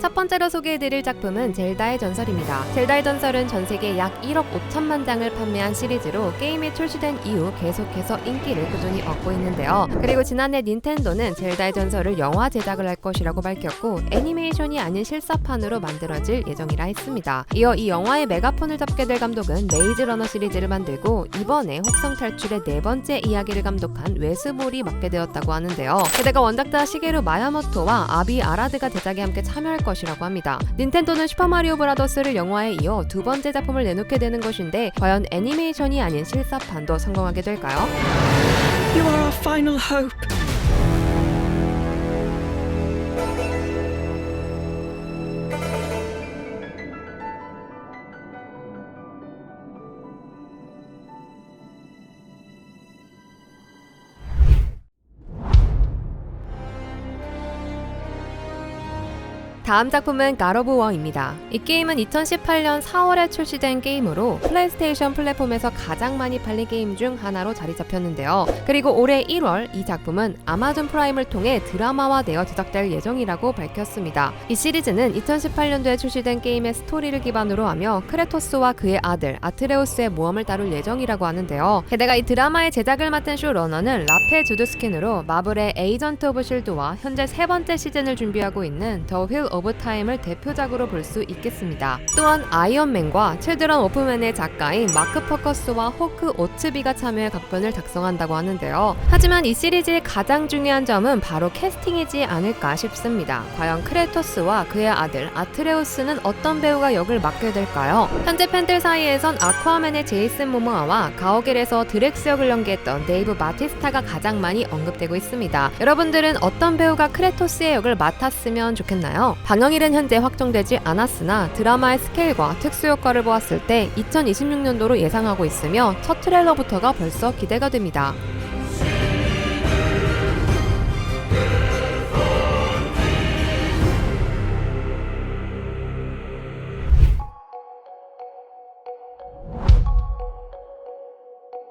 첫 번째로 소개해드릴 작품은 젤다의 전설입니다. 젤다의 전설은 전 세계 약 1억 5천만 장을 판매한 시리즈로 게임이 출시된 이후 계속해서 인기를 꾸준히 얻고 있는데요. 그리고 지난해 닌텐도는 젤다의 전설을 영화 제작을 할 것이라고 밝혔고 애니메이션이 아닌 실사판으로 만들어질 예정이라 했습니다. 이어 이 영화의 메가폰을 잡게 될 감독은 메이즈 러너 시리즈를 만들고 이번에 혹성 탈출의 네 번째 이야기를 감독한 웨스몰이 맡게 되었다고 하는데요. 게다가 원작자 시게루 마야모토와 아비 아라드가 제작에 함께 참여할 것 이라고 합니다. 닌텐도는 슈퍼마리오 브라더스를 영화에 이어 두 번째 작품을 내놓게 되는 것인데 과연 애니메이션이 아닌 실사판도 성공하게 될까요? 다음 작품은 가로브워입니다. 이 게임은 2018년 4월에 출시된 게임으로 플레이스테이션 플랫폼에서 가장 많이 팔린 게임 중 하나로 자리 잡혔는데요. 그리고 올해 1월 이 작품은 아마존 프라임을 통해 드라마화되어 제작될 예정이라고 밝혔습니다. 이 시리즈는 2018년도에 출시된 게임의 스토리를 기반으로 하며 크레토스와 그의 아들 아트레우스의 모험을 다룰 예정이라고 하는데요. 게다가 이 드라마의 제작을 맡은 쇼러너는 라페 주드 스킨으로 마블의 에이전트 오브 실드와 현재 세 번째 시즌을 준비하고 있는 더휠 오브 타임을 대표작으로 볼 수 있겠습니다. 또한 아이언맨과 칠드런 오프맨의 작가인 마크 퍼커스와 호크 오츠비가 참여해 각본을 작성한다고 하는데요. 하지만 이 시리즈의 가장 중요한 점은 바로 캐스팅이지 않을까 싶습니다. 과연 크레토스와 그의 아들 아트레우스는 어떤 배우가 역을 맡게 될까요? 현재 팬들 사이에선 아쿠아맨의 제이슨 모모아와 가오겔에서 드렉스 역을 연기했던 데이브 마티스타가 가장 많이 언급되고 있습니다. 여러분들은 어떤 배우가 크레토스의 역을 맡았으면 좋겠나요? 방영일은 현재 확정되지 않았으나 드라마의 스케일과 특수 효과를 보았을 때 2026년도로 예상하고 있으며 첫 트레일러부터가 벌써 기대가 됩니다.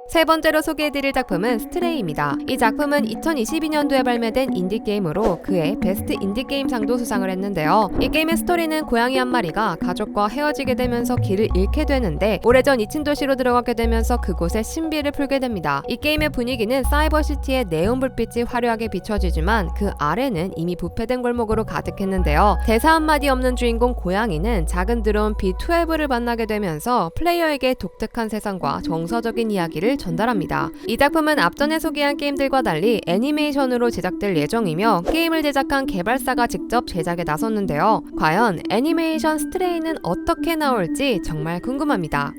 세 번째로 소개해드릴 작품은 스트레이입니다. 이 작품은 2022년도에 발매된 인디게임으로 그의 베스트 인디게임상도 수상을 했는데요. 이 게임의 스토리는 고양이 한 마리가 가족과 헤어지게 되면서 길을 잃게 되는데 오래전 잊힌 도시로 들어가게 되면서 그곳에 신비를 풀게 됩니다. 이 게임의 분위기는 사이버시티의 네온 불빛이 화려하게 비춰지지만 그 아래는 이미 부패된 골목으로 가득했는데요. 대사 한마디 없는 주인공 고양이는 작은 드론 B12를 만나게 되면서 플레이어에게 독특한 세상과 정서적인 이야기를 전달합니다. 이 작품은 앞전에 소개한 게임들과 달리 애니메이션으로 제작될 예정이며 게임을 제작한 개발사가 직접 제작에 나섰는데요. 과연 애니메이션 스트레이는 어떻게 나올지 정말 궁금합니다.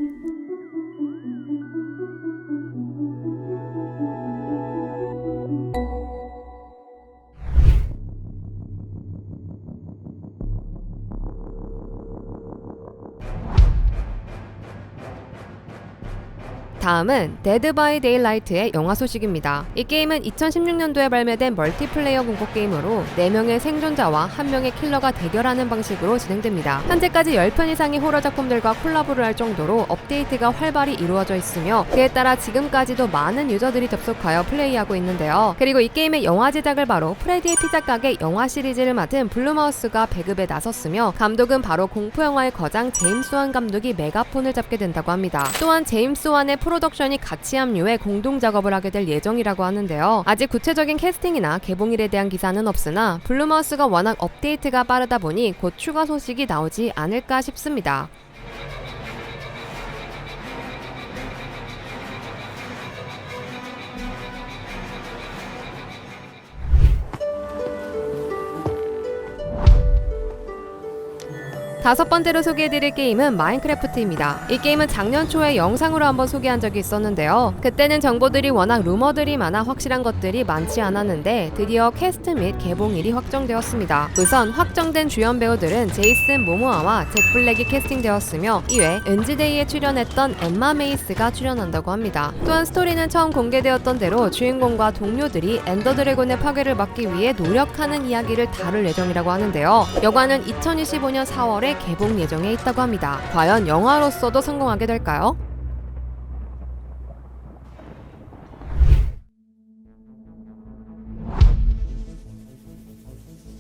다음은 데드 바이 데일라이트의 영화 소식입니다. 이 게임은 2016년도에 발매된 멀티플레이어 공포 게임으로 4명의 생존자와 1명의 킬러가 대결하는 방식으로 진행됩니다. 현재까지 10편 이상의 호러 작품들과 콜라보를 할 정도로 업데이트가 활발히 이루어져 있으며 그에 따라 지금까지도 많은 유저들이 접속하여 플레이하고 있는데요. 그리고 이 게임의 영화 제작을 바로 프레디의 피자 가게 영화 시리즈를 맡은 블루마우스가 배급에 나섰으며 감독은 바로 공포 영화의 거장 제임스 완 감독이 메가폰을 잡게 된다고 합니다. 또한 제임스 완의 프로 덕션이 같이 합류해 공동 작업을 하게 될 예정이라고 하는데요. 아직 구체적인 캐스팅이나 개봉일에 대한 기사는 없으나 블루마우스가 워낙 업데이트가 빠르다 보니 곧 추가 소식이 나오지 않을까 싶습니다. 다섯 번째로 소개해드릴 게임은 마인크래프트입니다. 이 게임은 작년 초에 영상으로 한번 소개한 적이 있었는데요. 그때는 정보들이 워낙 루머들이 많아 확실한 것들이 많지 않았는데 드디어 캐스트 및 개봉일이 확정되었습니다. 우선 확정된 주연 배우들은 제이슨 모모아와 잭 블랙이 캐스팅되었으며 이외 엔지데이에 출연했던 엠마 메이스가 출연한다고 합니다. 또한 스토리는 처음 공개되었던 대로 주인공과 동료들이 엔더 드래곤의 파괴를 막기 위해 노력하는 이야기를 다룰 예정이라고 하는데요. 여관은 2025년 4월에 개봉 예정에 있다고 합니다. 과연 영화로서도 성공하게 될까요?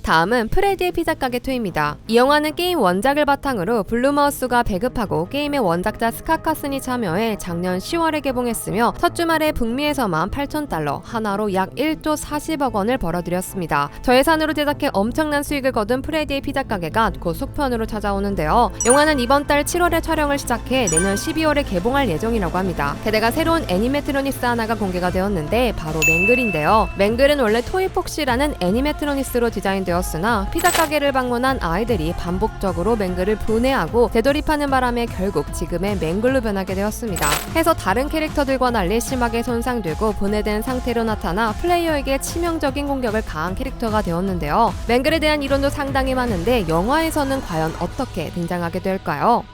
다음은 프레디의 피자 가게 2입니다. 이 영화는 게임 원작을 바탕으로 블루마우스가 배급하고 게임의 원작자 스카카슨이 참여해 작년 10월에 개봉했으며 첫 주말에 북미에서만 8,000달러, 하나로 약 1조 40억 원을 벌어들였습니다. 저예산으로 제작해 엄청난 수익을 거둔 프레디의 피자 가게가 곧 속편으로 찾아오는데요. 영화는 이번 달 7월에 촬영을 시작해 내년 12월에 개봉할 예정이라고 합니다. 게다가 새로운 애니메트로니스 하나가 공개가 되었는데 바로 맹글인데요. 맹글은 원래 토이폭시라는 애니메트로니스로 디자인되 었으나 피자 가게를 방문한 아이들이 반복적으로 맹글을 분해하고 되돌입하는 바람에 결국 지금의 맹글로 변하게 되었습니다. 해서 다른 캐릭터들과 달리 심하게 손상되고 분해된 상태로 나타나 플레이어에게 치명적인 공격을 가한 캐릭터가 되었는데요. 맹글에 대한 이론도 상당히 많은데 영화에서는 과연 어떻게 등장하게 될까요?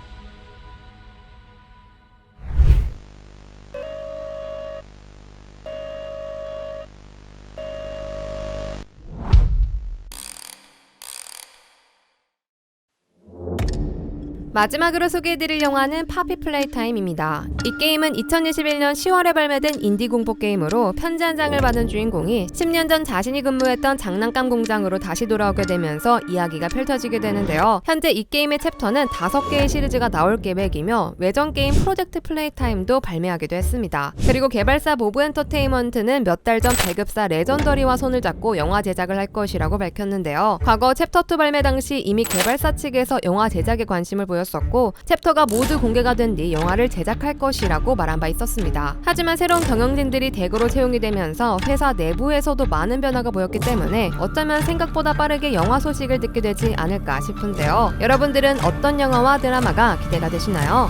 마지막으로 소개해드릴 영화는 파피 플레이 타임입니다. 이 게임은 2021년 10월에 발매된 인디 공포 게임으로 편지 한 장을 받은 주인공이 10년 전 자신이 근무했던 장난감 공장으로 다시 돌아오게 되면서 이야기가 펼쳐지게 되는데요. 현재 이 게임의 챕터는 5개의 시리즈가 나올 계획이며 외전 게임 프로젝트 플레이 타임도 발매하기도 했습니다. 그리고 개발사 모브 엔터테인먼트는 몇 달 전 배급사 레전더리와 손을 잡고 영화 제작을 할 것이라고 밝혔는데요. 과거 챕터 2 발매 당시 이미 개발사 측에서 영화 제작에 관심을 보였었고 챕터가 모두 공개가 된 뒤 영화를 제작할 것이라고 말한 바 있었습니다. 하지만 새로운 경영진들이 대거로 채용이 되면서 회사 내부에서도 많은 변화가 보였기 때문에 어쩌면 생각보다 빠르게 영화 소식을 듣게 되지 않을까 싶은데요. 여러분들은 어떤 영화와 드라마가 기대가 되시나요?